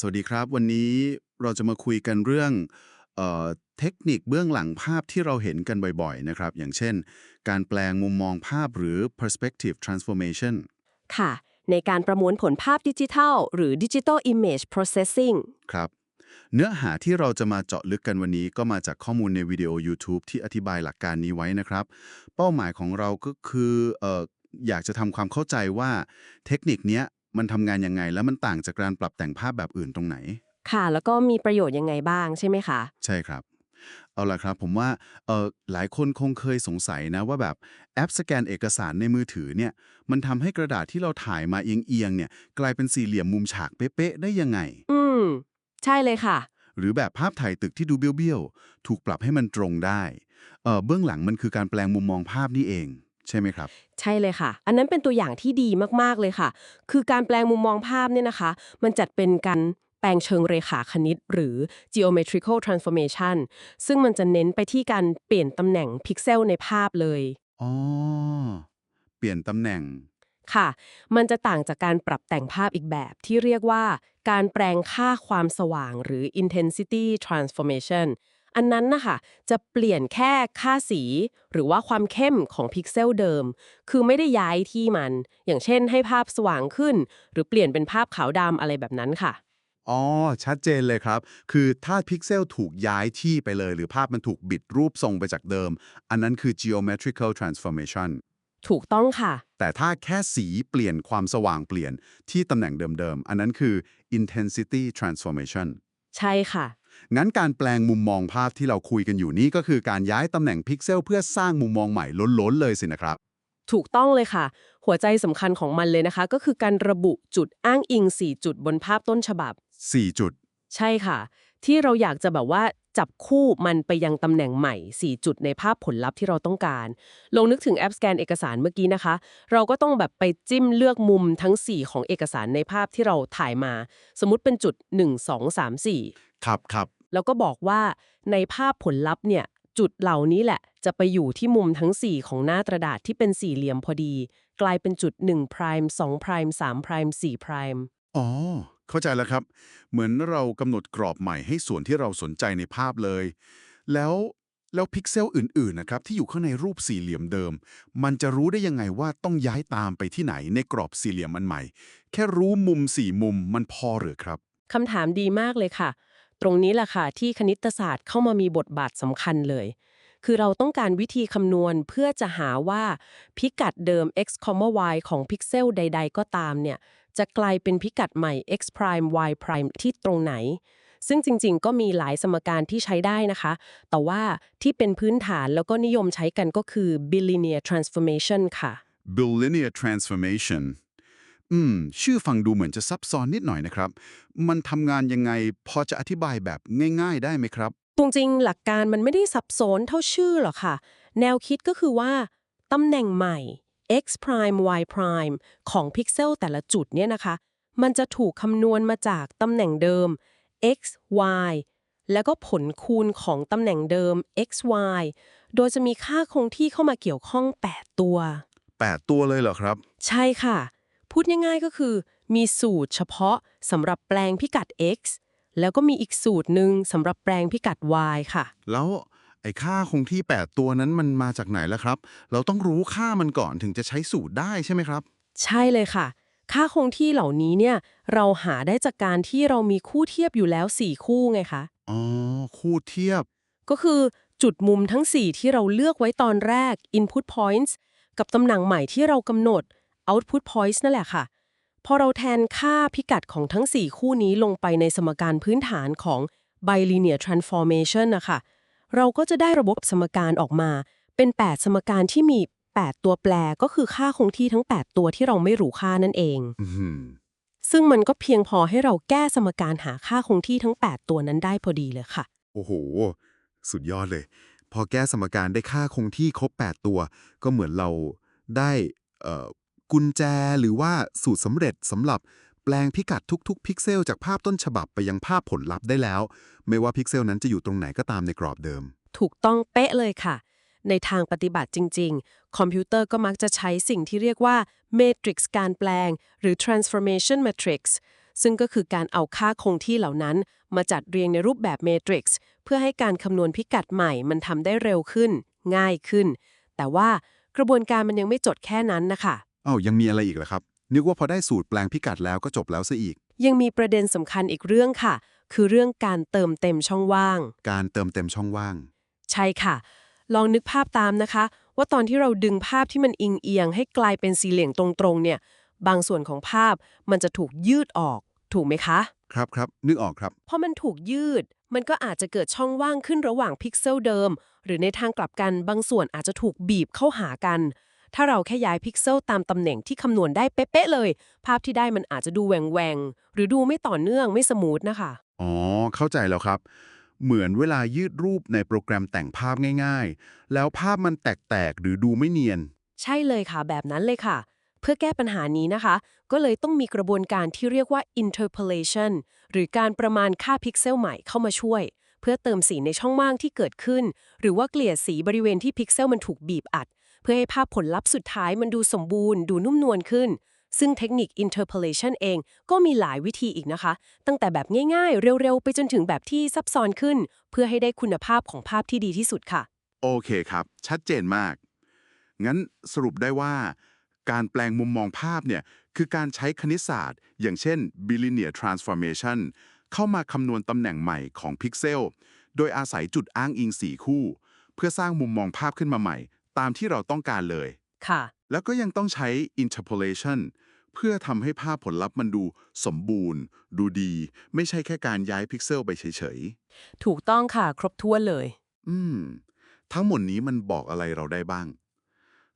สวัสดีครับ วันนี้เราจะมาคุยกันเรื่องเออเทคนิคเบื้องหลังภาพที่เราเห็นกันบ่อยๆนะครับ อย่างเช่น การแปลงมุมมองภาพหรือ perspective transformation ค่ะ ในการประมวลผลภาพดิจิทัล หรือ Digital Image Processing ครับ เนื้อหาที่เราจะมาเจาะลึกกันวันนี้ก็มาจากข้อมูลในวิดีโอ YouTube ที่อธิบายหลักการนี้ไว้นะครับ เป้าหมายของเราก็คือเอออยากจะทำความเข้าใจว่าเทคนิคเนี้ย มันทำงานยังไง แล้วมันต่างจากการปรับแต่งภาพแบบอื่นตรงไหน ค่ะ แล้วก็มีประโยชน์ยังไงบ้างใช่ไหมคะ ใช่ครับ เอาล่ะครับ ผมว่าเออหลายคนคงเคยสงสัยนะว่าแบบแอปสแกนเอกสารในมือถือเนี่ย มันทำให้กระดาษที่เราถ่ายมาเอียงๆเนี่ย กลายเป็นสี่เหลี่ยมมุมฉากเป๊ะๆได้ยังไง อืม ใช่เลยค่ะ หรือแบบภาพถ่ายตึกที่ดูเบี้ยวๆถูกปรับให้มันตรงได้เออเบื้องหลังมันคือการแปลงมุมมองภาพนี่เอง ใช่ไหมครับ ใช่เลยค่ะ อันนั้นเป็นตัวอย่างที่ดีมากๆเลยค่ะ คือการแปลงมุมมองภาพเนี่ยนะคะ มันจัดเป็นการแปลงเชิงเรขาคณิต หรือ geometrical transformation ซึ่งมันจะเน้นไปที่การเปลี่ยนตำแหน่งพิกเซลในภาพเลย อ๋อ เปลี่ยนตำแหน่ง ค่ะ มันจะต่างจากการปรับแต่งภาพอีกแบบที่เรียกว่า การแปลงค่าความสว่างหรือ intensity transformation อันนั้นนะคะจะเปลี่ยนแค่ค่าสี หรือว่าความเข้มของพิกเซลเดิม คือไม่ได้ย้ายที่มัน อย่างเช่นให้ภาพสว่างขึ้น หรือเปลี่ยนเป็นภาพขาวดำอะไรแบบนั้นค่ะ อ๋อ ชัดเจนเลยครับ คือถ้าพิกเซลถูกย้ายที่ไปเลย หรือภาพมันถูกบิดรูปทรงไปจากเดิม อันนั้นคือ geometrical transformation ถูกต้องค่ะ แต่ถ้าแค่สีเปลี่ยนความสว่างเปลี่ยนที่ตำแหน่งเดิมๆ อันนั้นคือ intensity transformation ใช่ค่ะ งั้นการแปลงมุมมองภาพที่เราคุยกันอยู่นี่ก็คือการย้ายตำแหน่งพิกเซลเพื่อสร้างมุมมองใหม่ล้นๆเลยสินะครับ ถูกต้องเลยค่ะ หัวใจสำคัญของมันเลยนะคะ ก็คือการระบุจุดอ้างอิง 4 จุดบนภาพต้นฉบับ 4 จุด ใช่ค่ะ ที่เราอยากจะแบบว่าจับคู่มันไปยังตำแหน่งใหม่ 4 จุดในภาพผลลัพธ์ที่เราต้องการลองนึกถึงแอปสแกนเอกสารเมื่อกี้นะคะ เราก็ต้องแบบไปจิ้มเลือกมุมทั้ง 4 ของเอกสารในภาพที่เราถ่ายมา สมมุติเป็นจุด 1 2 3 4 ครับครับ แล้วก็บอกว่าในภาพผลลัพธ์เนี่ยจุดเหล่านี้แหละ จะไปอยู่ที่มุมทั้ง 4 ของหน้ากระดาษที่เป็นสี่เหลี่ยมพอดี กลายเป็นจุด1 prime 2 prime 3 prime 4 prime อ๋อ เข้าใจแล้วครับ เหมือนเรากำหนดกรอบใหม่ให้ส่วนที่เราสนใจในภาพเลย แล้วแล้วพิกเซลอื่นๆนะครับที่อยู่ข้างในรูปสี่เหลี่ยมเดิม มันจะรู้ได้ยังไงว่าต้องย้ายตามไปที่ไหนในกรอบสี่เหลี่ยมอันใหม่ แค่รู้มุมสี่มุมมันพอหรือครับคำถามดีมากเลยค่ะ ตรงนี้แหละค่ะที่คณิตศาสตร์เข้ามามีบทบาทสำคัญเลย คือเราต้องการวิธีคำนวณเพื่อจะหาว่าพิกัดเดิม x, y ของพิกเซลใด ๆ ก็ตามเนี่ย จะกลายเป็นพิกัดใหม่ x prime y prime ที่ตรงไหน ซึ่งจริงๆ ก็มีหลายสมการที่ใช้ได้นะคะ แต่ว่าที่เป็นพื้นฐานแล้วก็นิยมใช้กันก็คือ bilinear transformation ค่ะ bilinear transformation อืม ชื่อฟังดูเหมือนจะซับซ้อนนิดหน่อยนะครับ มันทำงานยังไงพอจะอธิบายแบบง่าย ๆ ได้ไหมครับ ตรงจริงหลักการมันไม่ได้ซับซ้อนเท่าชื่อหรอกค่ะ แนวคิดก็คือว่าตำแหน่งใหม่ x prime y prime ของพิกเซลแต่ละจุดเนี่ยนะคะ มันจะถูกคำนวณมาจากตำแหน่งเดิม x y แล้วก็ผลคูณของตำแหน่งเดิม x y โดยจะมีค่าคงที่เข้ามาเกี่ยวข้อง 8 ตัว 8 ตัวเลยเหรอครับ ใช่ค่ะ พูดง่ายๆก็คือ มีสูตรเฉพาะสำหรับแปลงพิกัด x แล้วก็มีอีกสูตรหนึ่งสำหรับแปลงพิกัด y ค่ะ แล้วไอ้ค่าคงที่ 8 ตัวนั้นมันมาจากไหนล่ะครับ เราต้องรู้ค่ามันก่อนถึงจะใช้สูตรได้ใช่ไหมครับ ใช่เลยค่ะ ค่าคงที่เหล่านี้เนี่ยเราหาได้จากการที่เรามีคู่เทียบอยู่แล้ว 4 คู่ไงคะ อ๋อ คู่เทียบ ก็คือจุดมุมทั้ง 4 ที่เราเลือกไว้ตอนแรก input points กับตำแหน่งใหม่ที่เรากำหนด output points นั่นแหละค่ะ พอเราแทนค่าพิกัดของทั้ง 4 คู่นี้ลงไปในสมการพื้นฐานของ bilinear transformation นะคะเราก็จะได้ระบบสมการออกมา เป็น 8 สมการที่มี 8 ตัวแปรก็คือค่าคงที่ทั้ง 8 ตัวที่เราไม่รู้ค่านั่นเองอืมซึ่งมันก็เพียงพอให้เราแก้สมการหาค่าคงที่ทั้ง 8 ตัวนั้นได้พอดีเลยค่ะ โอ้โห สุดยอดเลย พอแก้สมการได้ค่าคงที่ครบ 8 ตัว ก็เหมือนเราได้เอ่อ กุญแจหรือว่าสูตรสำเร็จสำหรับแปลงพิกัดทุกๆ พิกเซลจากภาพต้นฉบับไปยังภาพผลลัพธ์ได้แล้ว ไม่ว่าพิกเซลนั้นจะอยู่ตรงไหนก็ตามในกรอบเดิม ถูกต้องเป๊ะเลยค่ะ ในทางปฏิบัติจริง ๆ คอมพิวเตอร์ก็มักจะใช้สิ่งที่เรียกว่า matrix การแปลง หรือ transformation matrix ซึ่งก็คือการเอาค่าคงที่เหล่านั้น มาจัดเรียงในรูปแบบเมทริกซ์เพื่อให้การคำนวณพิกัดใหม่มันทำได้เร็วขึ้น ง่ายขึ้น แต่ว่ากระบวนการมันยังไม่จดแค่นั้นนะคะ อ้าวยังมีอะไรอีกเหรอครับ นึกว่าพอได้สูตรแปลงพิกัดแล้วก็จบแล้วซะอีก ยังมีประเด็นสำคัญอีกเรื่องค่ะ คือเรื่องการเติมเต็มช่องว่าง การเติมเต็มช่องว่าง ใช่ค่ะ ลองนึกภาพตามนะคะ ว่าตอนที่เราดึงภาพที่มันอิงเอียง ให้กลายเป็นสี่เหลี่ยงตรงๆเนี่ย บางส่วนของภาพมันจะถูกยืดออก ถูกไหมคะ ครับครับนึกออกครับ พอมันถูกยืด มันก็อาจจะเกิดช่องว่างขึ้นระหว่างพิกเซลเดิม หรือในทางกลับกันบางส่วนอาจจะถูกบีบเข้าหากัน ถ้าเราแค่ย้ายพิกเซลตามตำแหน่งที่คำนวณได้เป๊ะๆเลย ภาพที่ได้มันอาจจะดูแหว่งๆหรือดูไม่ต่อเนื่องไม่สมูทนะคะ อ๋อ เข้าใจแล้วครับ เหมือนเวลายืดรูปในโปรแกรมแต่งภาพง่าย ๆ แล้วภาพมันแตกๆหรือดูไม่เนียน ใช่เลยค่ะ แบบนั้นเลยค่ะ เพื่อแก้ปัญหานี้นะคะ ก็เลยต้องมีกระบวนการที่เรียกว่า interpolation หรือการประมาณค่าพิกเซลใหม่เข้ามาช่วยเพื่อเติมสีในช่องว่างที่เกิดขึ้น หรือว่าเกลี่ยสีบริเวณที่พิกเซลมันถูกบีบอัดเพื่อให้ภาพผลลัพธ์สุดท้ายมันดูสมบูรณ์ ดูนุ่มนวลขึ้น ซึ่งเทคนิค interpolation เองก็มีหลายวิธีอีกนะคะ ตั้งแต่แบบง่ายๆ เร็วๆ ไปจนถึงแบบที่ซับซ้อนขึ้น เพื่อให้ได้คุณภาพของภาพที่ดีที่สุดค่ะ โอเคครับ ชัดเจนมาก งั้นสรุปได้ว่า การแปลงมุมมองภาพเนี่ยคือการใช้คณิตศาสตร์ อย่างเช่น bilinear transformation เข้ามาคำนวณตำแหน่งใหม่ของพิกเซล โดยอาศัยจุดอ้างอิง 4 คู่ เพื่อสร้างมุมมองภาพขึ้นมาใหม่ ตามที่เราต้องการเลย ค่ะ แล้วก็ยังต้องใช้ interpolation เพื่อทำให้ภาพผลลัพธ์มันดูสมบูรณ์ ดูดี ไม่ใช่แค่การย้ายพิกเซลไปเฉยๆ ถูกต้องค่ะ ครบถ้วนเลย อืม ทั้งหมดนี้มันบอกอะไรเราได้บ้าง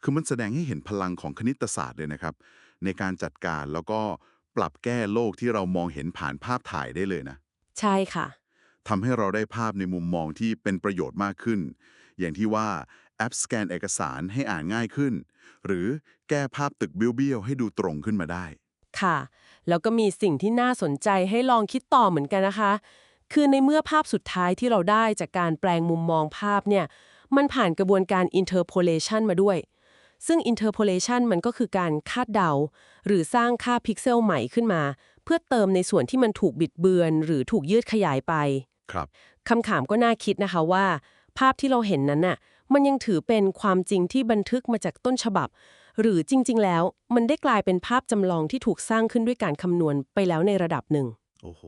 คือมันแสดงให้เห็นพลังของคณิตศาสตร์เลยนะครับ ในการจัดการแล้วก็ปรับแก้โลกที่เรามองเห็นผ่านภาพถ่ายได้เลยนะ ใช่ค่ะทำให้เราได้ภาพในมุมมองที่เป็นประโยชน์มากขึ้น อย่างที่ว่า แอปสแกนเอกสารให้อ่านง่ายขึ้น หรือแก้ภาพตึกเบี้ยวๆให้ดูตรงขึ้นมาได้ ค่ะ แล้วก็มีสิ่งที่น่าสนใจให้ลองคิดต่อเหมือนกันนะคะ คือในเมื่อภาพสุดท้ายที่เราได้จากการแปลงมุมมองภาพเนี่ยมันผ่านกระบวนการ interpolation มาด้วย ซึ่ง interpolation มันก็คือการคาดเดา หรือสร้างค่าพิกเซลใหม่ขึ้นมา เพื่อเติมในส่วนที่มันถูกบิดเบือน หรือถูกยืดขยายไป ครับคำถามก็น่าคิดนะคะว่า ภาพที่เราเห็นนั้นน่ะ มันยังถือเป็นความจริงที่บันทึกมาจากต้นฉบับ หรือจริง ๆ แล้ว มันได้กลายเป็นภาพจำลองที่ถูกสร้างขึ้นด้วยการคำนวณไปแล้วในระดับหนึ่ง โอ้โห